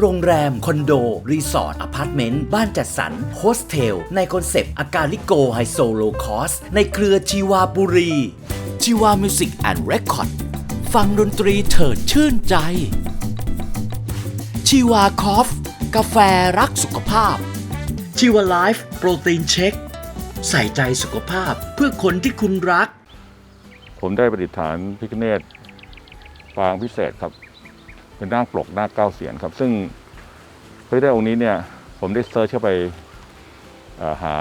โรงแรม คอนโด รีสอร์ทอพาร์ตเมนต์ บ้านจัดสรรโฮสเทล ในคอนเซปต์ อากาลิโกไฮโซโลคอส ในเครือชีวาบุรีชีวามิวสิกแอนด์เรคคอร์ดฟังดนตรีเถิดชื่นใจ ชีวาคอฟ กาแฟรักสุขภาพ ชีวาไลฟ์โปรตีนเช็ค ใส่ใจสุขภาพเพื่อคนที่คุณรัก ผมได้ประดิษฐานพิคเนตปางพิเศษครับ เป็นหน้าปลกหน้าเก้าเสียนครับ ซึ่งพระพิคเนตองค์นี้เนี่ยผมได้เซิร์ชเข้าไปหา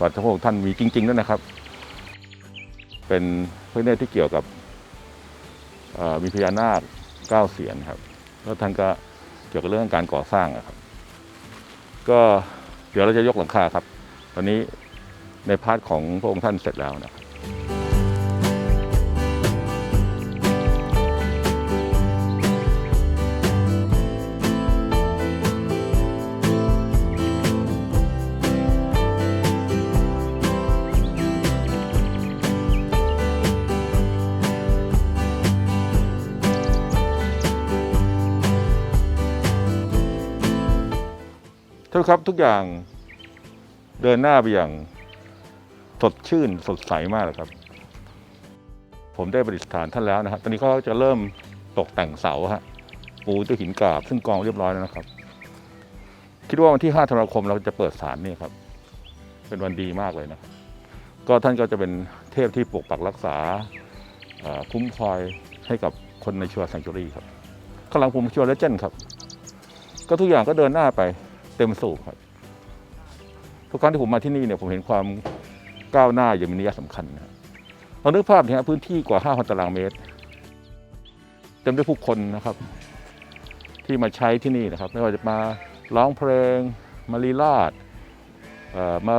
วัตถุพระองค์ท่านมีจริงๆด้วยนะครับ เป็นพระพิคเนตที่เกี่ยวกับมีพญานาคเก้าเสียนครับ แล้วท่านก็เกี่ยวกับเรื่องการก่อสร้างครับ ก็เดี๋ยวเราจะยกหลังคาครับ ตอนนี้ในพาร์ทของพระองค์ท่านเสร็จแล้วนะครับ ท่านครับทุกอย่างเดินหน้าไปอย่างสดชื่นสดใสมากเลยครับ ผมได้ประดิษฐานท่านแล้วนะครับตอนนี้เขาจะเริ่มตกแต่งเสาฮะปูด้วยหินกราบ ซึ่งกองเรียบร้อยแล้วนะครับ คิดว่าวันที่ 5 ธันวาคมเราจะเปิดศาลนี่ครับ เป็นวันดีมากเลยนะ ก็ท่านก็จะเป็นเทพที่ปกปักรักษาคุ้มคอยให้กับคนในชัวร์แซงจูรี่ครับข้างหลังผมชัวร์เลเจนครับ ก็ทุกอย่างก็เดินหน้าไป เต็มสูบครับ ทุกครั้งที่ผมมาที่นี่เนี่ยผมเห็นความก้าวหน้าอย่างมีนัยสำคัญนะครับเรานึกภาพนะฮะพื้นที่กว่า 5,000 ตารางเมตร เต็มด้วยผู้คนนะครับ ที่มาใช้ที่นี่นะครับ ไม่ว่าจะมาร้องเพลง มาลีลาดมา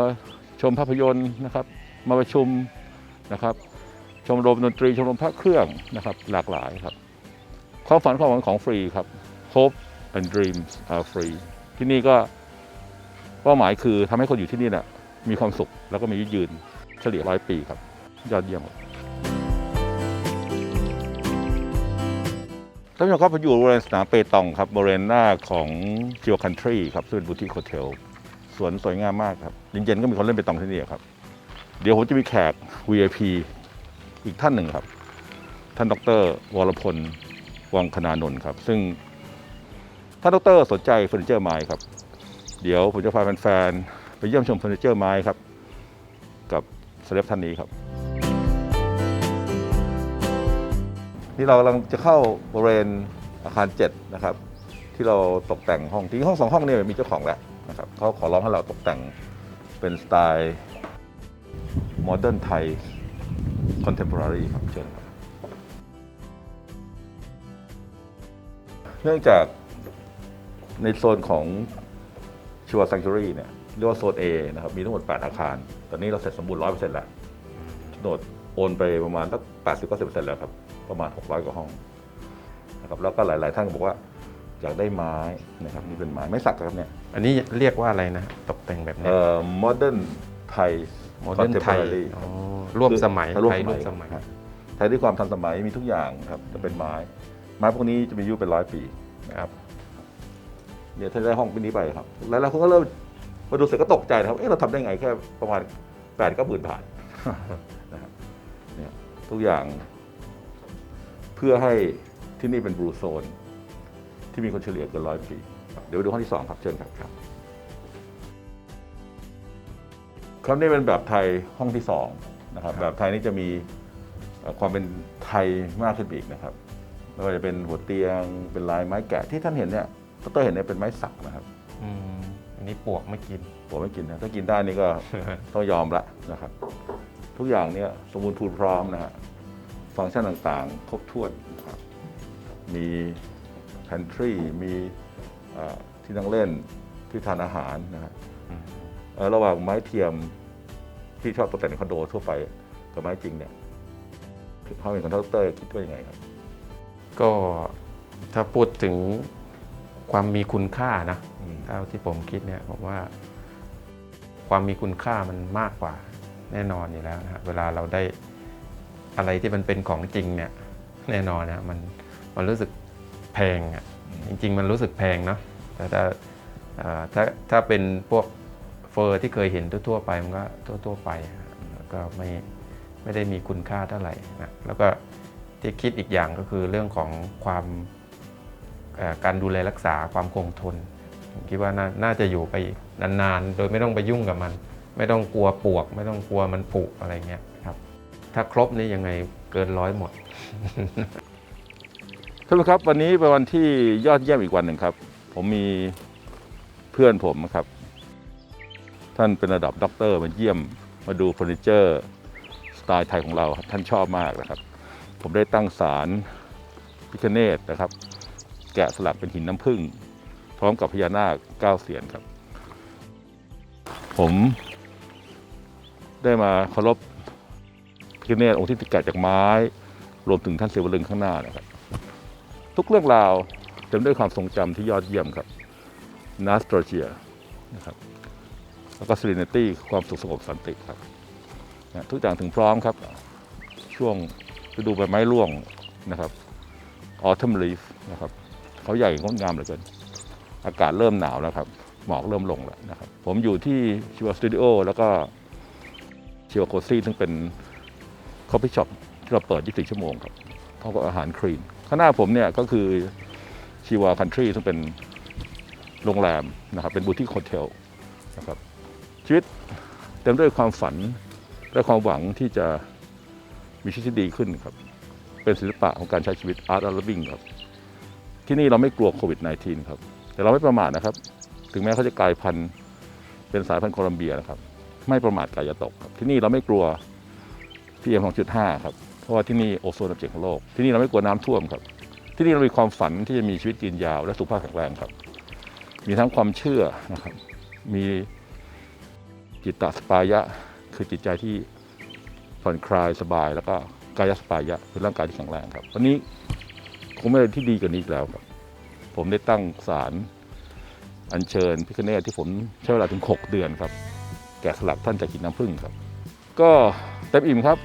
ชมภาพยนตร์นะครับ มาประชุมนะครับ ชมรมดนตรีชมรมพระเครื่องนะครับ หลากหลายครับความฝันความหวังของฟรีครับ Hope and dreams are free ที่นี่ก็ เป้าหมายคือทำให้คนอยู่ที่นี่น่ะมีความสุขแล้วก็มีอายุยืนเฉลี่ยร้อยปีครับ ยอดเยี่ยมครับท่านผู้ชมครับผมอยู่บริเวณสนามเปตองครับบริเวณหน้าของจิวคันทรีครับซึ่งเป็นบูติคโฮเทลสวนสวยงามมากครับเย็นๆก็มีคนเล่นเปตองที่นี่ครับ เดี๋ยวผมจะมีแขก VIP อีกท่านหนึ่งครับ ท่านดรวรพลวังคณานนท์ครับ ซึ่งถ้านดรสนใจเฟอร์นิเจอร์ไม้ครับ เดี๋ยวผมจะพาแฟนๆ ไปเยี่ยมชมเฟอร์นิเจอร์ไม้ครับ กับเซเลบท่านนี้ครับ นี่เรากำลังจะเข้าบริเวณอาคาร 7 นะครับ ที่เราตกแต่งห้องที่ห้องสองห้องเนี่ยมีเจ้าของแล้วนะครับเขาขอร้องให้เราตกแต่งเป็นสไตล์โมเดิร์นไทยคอนเทม p o r a r y ครับเชิญครับเนื่องจากในโซนของ ชัวร์ a ซ c ง u รีเนี่ยเรียกว่าโซน A นะครับมีทั้งหมด 8 อาคาร ตอนนี้เราเสร็จสมบูรณ์100%แล้วโฉนดโอนไปประมาณสัก80-90%แล้วครับ ประมาณ 600 กว่าห้องนะครับแล้วก็หลาย ๆ ท่านก็บอกว่าอยากได้ไม้นะครับนี่เป็นไม้ไม้สักครับเนี่ยอันนี้เรียกว่าอะไรนะ ตกแต่งแบบนี้เอ่อ modern Thai โมเดิร์นไทย contemporary อ๋อร่วมสมัยร่วมไทยสร่มัวยมสมัย ครับไทยด้วยความทันสมัยมีทุกอย่างครับจะเป็นไม้ ไม้พวกนี้จะมีอายุเป็นร้อยปีครับ เนี่ยถ้าได้ห้องปีนี้ไปครับแล้วเราก็เริ่มมาดูเสร็จก็ตกใจนะครับเอ๊ะเราทำได้ไงแค่ประมาณแปดก็หมื่นบาทนะครับเนี่ยทุกอย่าง เพื่อให้ที่นี่เป็นบลูโซน ที่มีคนเฉลี่ยเกินร้อยปี เดี๋ยวไปดูห้องที่สองครับเชิญครับครับครับนี่เป็นแบบไทยห้องที่สองนะครับ แบบไทยนี่จะมีเอ่อความเป็นไทยมากขึ้นไปอีกนะครับไม่ว่าจะเป็นหัวเตียงเป็นลายไม้แกะที่ท่านเห็นเนี่ย ก็ต้องเห็นเนี่ยเป็นไม้สักนะครับอืมอันนี้ปวกไม่กิน ผมไม่กินนะถ้ากินได้นี่ก็ ต้องยอมละนะครับ ทุกอย่างเนี่ยสมบูรณ์พูนพร้อมนะฮะฟังก์ชันต่างๆ ครบถ้วนนะครับมี pantry มีเอ่อที่นั่งเล่นที่ทานอาหารนะฮะอืม เอ่อระหว่างไม้เทียมที่ชอบตกแต่งในคอนโดทั่วไปกับไม้จริงเนี่ยเขาเป็นคอนดักเตอร์คิดว่ายังไงครับ ก็ถ้าพูดถึง ความมีคุณค่านะอืมเท่าที่ผมคิดเนี่ยผมว่า ความมีคุณค่ามันมากกว่าแน่นอนอยู่แล้วนะฮะเวลาเราได้อะไรที่มันเป็นของจริงเนี่ย แน่นอนนะมันมันรู้สึกแพงอะอืมจริง ๆ มันรู้สึกแพงเนาะแต่ถ้าเอ่อถ้าถ้าเป็นพวกเฟอร์ที่เคยเห็นทั่วๆไปมันก็ทั่วๆไปแล้วก็ไม่ไม่ได้มีคุณค่าเท่าไหร่นะแล้วก็ที่คิดอีกอย่างก็คือเรื่องของความเอ่อ การดูแลรักษาความคงทน ผมคิดว่านน่าจะอยู่ไปนานๆ โดยไม่ต้องไปยุ่งกับมัน ไม่ต้องกลัวปวก ไม่ต้องกลัวมันผุอะไรเงี้ยครับ ถ้าครบนี่ยังไงเกินร้อยหมดท่านผู้ครับวันนี้เป็นวันที่ยอดเยี่ยมอีกวันหนึ่งครับ ผมมีเพื่อนผมนะครับ ท่านเป็นระดับด็อกเตอร์มาเยี่ยมมาดูเฟอร์นิเจอร์สไตล์ไทยของเราท่านชอบมากนะครับ ผมได้ตั้งศาลพิคเนตนะครับ แกะสลักเป็นหินน้ำผึ้งพร้อมกับพญานาคเก้าเสียนครับ ผมได้มาเคารพพิคเนตองค์ที่ติดแกะจากไม้ รวมถึงท่านเสวลึงข้างหน้านะครับ ทุกเรื่องราวเต็มด้วยความทรงจำที่ยอดเยี่ยมครับนาสโตรเจียนะครับแล้วก็ serenity ความสุขสงบสันติครับนะทุกอย่างถึงพร้อมครับ ช่วงฤดูใบไม้ร่วงนะครับ autumn leaf นะครับ เขาใหญ่งดงามเหลือเกิน อากาศเริ่มหนาวแล้วครับ หมอกเริ่มลงแล้วนะครับ ผมอยู่ที่ชิวาสตูดิโอแล้วก็ชิวาโคซี่ซึ่งเป็นคอฟฟี่ช็อปที่เราเปิด 24 ชั่วโมงครับพร้อมกับอาหารคลีน ข้างหน้าผมเนี่ยก็คือชีวาคันทรีซึ่งเป็นโรงแรมนะครับ เป็นบูติกโฮเทลนะครับ ชีวิตเต็มด้วยความฝันและความหวังที่จะมีชีวิตที่ดีขึ้นครับ เป็นศิลปะของการใช้ชีวิต Art of Living ครับ ที่นี่เราไม่กลัวโควิด -19 ครับแต่เราไม่ประมาทนะครับ ถึงแม้เขาจะกลายพันธุ์เป็นสายพันธุ์โคลัมเบียนะครับ ไม่ประมาทกายตกครับ ที่นี่เราไม่กลัว PM 2.5ครับเพราะว่าที่นี่โอโซนอันเจ็ดของโลก ที่นี่เราไม่กลัวน้ำท่วมครับ ที่นี่เรามีความฝันที่จะมีชีวิตยืนยาวและสุขภาพแข็งแรงครับ มีทั้งความเชื่อนะครับ มีจิตตสปายะ คือจิตใจที่ผ่อนคลายสบาย แล้วก็กายสปายะคือร่างกายที่แข็งแรงครับวันนี้ คงไม่ได้ที่ดีกว่านี้อีกแล้วครับ ผมได้ตั้งศาลอัญเชิญพิคเนตที่ผมใช้เวลาถึง 6 เดือนครับ แกะสลักท่านจากหินน้ำผึ้งครับ ก็เต็มอิ่มครับ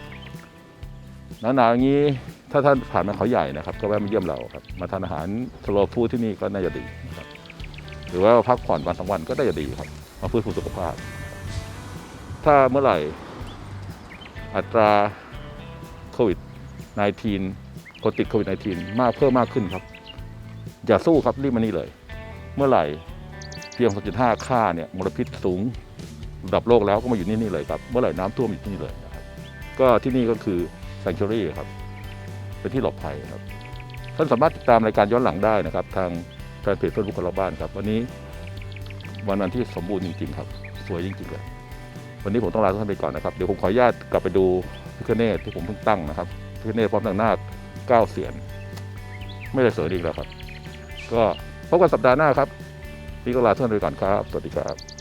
หนาวๆอย่างนี้ถ้าท่านผ่านมาเขาใหญ่นะครับ ก็แวะมาเยี่ยมเราครับ มาทานอาหารสโลฟูดที่นี่ก็น่าจะดีนะครับหรือว่าพักผ่อนวันสองวันก็น่าจะดีครับ มาฟื้นฟูสุขภาพ ถ้าเมื่อไหร่อัตราโควิด -19 คนติดโควิด -19 มากเพิ่มมากขึ้นครับ อย่าสู้ครับรีบมานี่เลย เมื่อไหร่เพียง 2.5 ค่าเนี่ยมลพิษสูงระดับโลกแล้วก็มาอยู่นี่นี่เลยครับ เมื่อไหร่น้ำท่วมอยู่ที่นี่เลยนะครับก็ที่นี่ก็คือ Sanctuary ครับ เป็นที่หลบภัยครับ ท่านสามารถติดตามรายการย้อนหลังได้นะครับ ทางแฟนเพจเฟซบุ๊กของเราบ้านครับ วันนี้วันนั้นที่สมบูรณ์จริงๆครับ สวยจริงๆเลยวันนี้ผมต้องลาทุกท่านไปก่อนนะครับ เดี๋ยวผมขออนุญาตกลับไปดูพิคเนตที่ผมเพิ่งตั้งนะครับพิคเนตพร้อมนางนาค เก้าเสียน ไม่ได้เสริมอีกแล้วครับ ก็พบกันสัปดาห์หน้าครับนี่ก็ลาเท่านไปก่อนครับ สวัสดีครับ